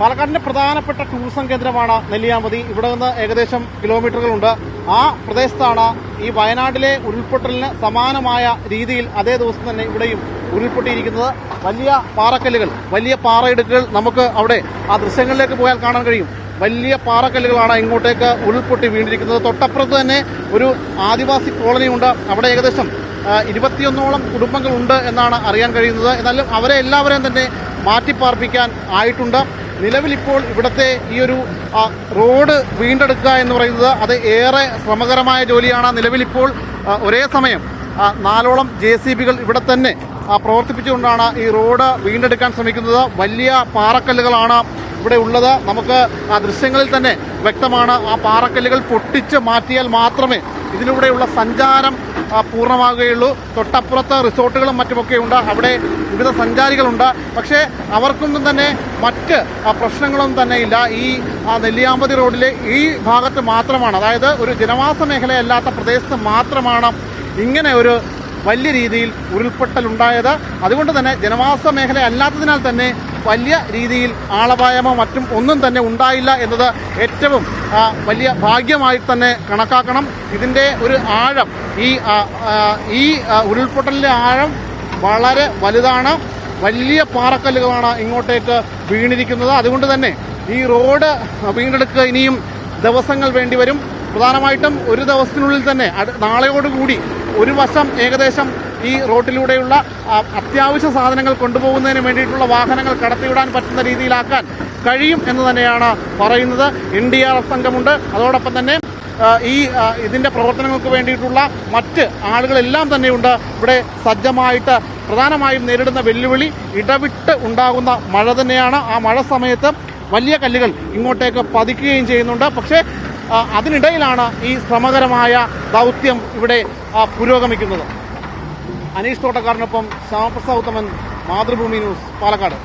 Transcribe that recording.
പാലക്കാടിന്റെ പ്രധാനപ്പെട്ട ടൂറിസം കേന്ദ്രമാണ് നെല്ലിയാമ്പതി. ഇവിടെ നിന്ന് ഏകദേശം കിലോമീറ്ററുകളുണ്ട്. ആ പ്രദേശത്താണ് ഈ വയനാട്ടിലെ ഉരുൾപൊട്ടലിന് സമാനമായ രീതിയിൽ അതേ ദിവസം തന്നെ ഇവിടെയും ഉരുൾപൊട്ടിയിരിക്കുന്നത്. വലിയ പാറക്കല്ലുകൾ വലിയ പാറയിടുക്കുകൾ നമുക്ക് അവിടെ ആ ദൃശ്യങ്ങളിലേക്ക് പോയാൽ കാണാൻ കഴിയും. വലിയ പാറക്കല്ലുകളാണ് ഇങ്ങോട്ടേക്ക് ഉരുൾപൊട്ടി വീണിരിക്കുന്നത്. തൊട്ടപ്പുറത്ത് തന്നെ ഒരു ആദിവാസി കോളനി ഉണ്ട്. അവിടെ ഏകദേശം ഇരുപത്തിയൊന്നോളം കുടുംബങ്ങളുണ്ട് എന്നാണ് അറിയാൻ കഴിയുന്നത്. എന്നാലും അവരെ എല്ലാവരെയും തന്നെ മാറ്റിപ്പാർപ്പിക്കാൻ ആയിട്ടുണ്ട്. നിലവിൽ ഇപ്പോൾ ഇവിടുത്തെ ഈ ഒരു റോഡ് വീണ്ടെടുക്കുക എന്ന് പറയുന്നത് അത് ഏറെ ശ്രമകരമായ ജോലിയാണ്. നിലവിലിപ്പോൾ ഒരേ സമയം നാലോളം ജെ സി ബികൾ ഇവിടെ തന്നെ പ്രവർത്തിപ്പിച്ചുകൊണ്ടാണ് ഈ റോഡ് വീണ്ടെടുക്കാൻ ശ്രമിക്കുന്നത്. വലിയ പാറക്കല്ലുകളാണ് ഇവിടെ ഉള്ളത്. നമുക്ക് ആ ദൃശ്യങ്ങളിൽ തന്നെ വ്യക്തമാണ് ആ പാറക്കല്ലുകൾ പൊട്ടിച്ച് മാറ്റിയാൽ മാത്രമേ ഇതിലൂടെയുള്ള സഞ്ചാരം പൂർണമാകുകയുള്ളൂ. തൊട്ടപ്പുറത്ത് റിസോർട്ടുകളും മറ്റുമൊക്കെ ഉണ്ട്. അവിടെ വിവിധ സഞ്ചാരികളുണ്ട്. പക്ഷേ അവർക്കൊന്നും തന്നെ മറ്റ് പ്രശ്നങ്ങളൊന്നും തന്നെ ഇല്ല. ഈ നെല്ലിയാമ്പതി റോഡിലെ ഈ ഭാഗത്ത് മാത്രമാണ്. അതായത് ഒരു ജനവാസ മേഖലയല്ലാത്ത പ്രദേശത്ത് മാത്രമാണ് ഇങ്ങനെ ഒരു വലിയ രീതിയിൽ ഉരുൾപൊട്ടലുണ്ടായത്. അതുകൊണ്ട് തന്നെ ജനവാസ മേഖല അല്ലാത്തതിനാൽ തന്നെ വലിയ രീതിയിൽ ആളപായമോ മറ്റും ഒന്നും തന്നെ ഉണ്ടായില്ല എന്നത് ഏറ്റവും വലിയ ഭാഗ്യമായി തന്നെ കണക്കാക്കണം. ഇതിന്റെ ഒരു ആഴം ഈ ഈ ഉരുൾപൊട്ടലിന്റെ ആഴം വളരെ വലുതാണ്. വലിയ പാറക്കല്ലുകളാണ് ഇങ്ങോട്ടേക്ക് വീണിരിക്കുന്നത്. അതുകൊണ്ട് തന്നെ ഈ റോഡ് വീണ്ടെടുക്കുക ഇനിയും ദിവസങ്ങൾ വേണ്ടിവരും പ്രധാനമായിട്ടും ഒരു ദിവസത്തിനുള്ളിൽ തന്നെ നാളെയോടുകൂടി ഒരു വശം ഏകദേശം ഈ റോട്ടിലൂടെയുള്ള അത്യാവശ്യ സാധനങ്ങൾ കൊണ്ടുപോകുന്നതിന് വേണ്ടിയിട്ടുള്ള വാഹനങ്ങൾ കടത്തിവിടാൻ പറ്റുന്ന രീതിയിലാക്കാൻ കഴിയും എന്ന് തന്നെയാണ് പറയുന്നത്. എൻ ഡി ആർ എഫ് സംഘമുണ്ട്. അതോടൊപ്പം തന്നെ ഈ ഇതിന്റെ പ്രവർത്തനങ്ങൾക്ക് വേണ്ടിയിട്ടുള്ള മറ്റ് ആളുകളെല്ലാം തന്നെയുണ്ട്. ഇവിടെ സജ്ജമായിട്ട് പ്രധാനമായും നേരിടുന്ന വെല്ലുവിളി ഇടവിട്ട് ഉണ്ടാകുന്ന മഴ തന്നെയാണ്. ആ മഴ സമയത്ത് വലിയ കല്ലുകൾ ഇങ്ങോട്ടേക്ക് പതിക്കുകയും ചെയ്യുന്നുണ്ട്. പക്ഷേ അതിനിടയിലാണ് ഈ ശ്രമകരമായ ദൗത്യം ഇവിടെ പുരോഗമിക്കുന്നത്. അനീഷ് തോട്ടക്കാരനൊപ്പം ശ്യാമപ്രസാദ് ഉത്തമൻ മാതൃഭൂമി ന്യൂസ് പാലക്കാട്.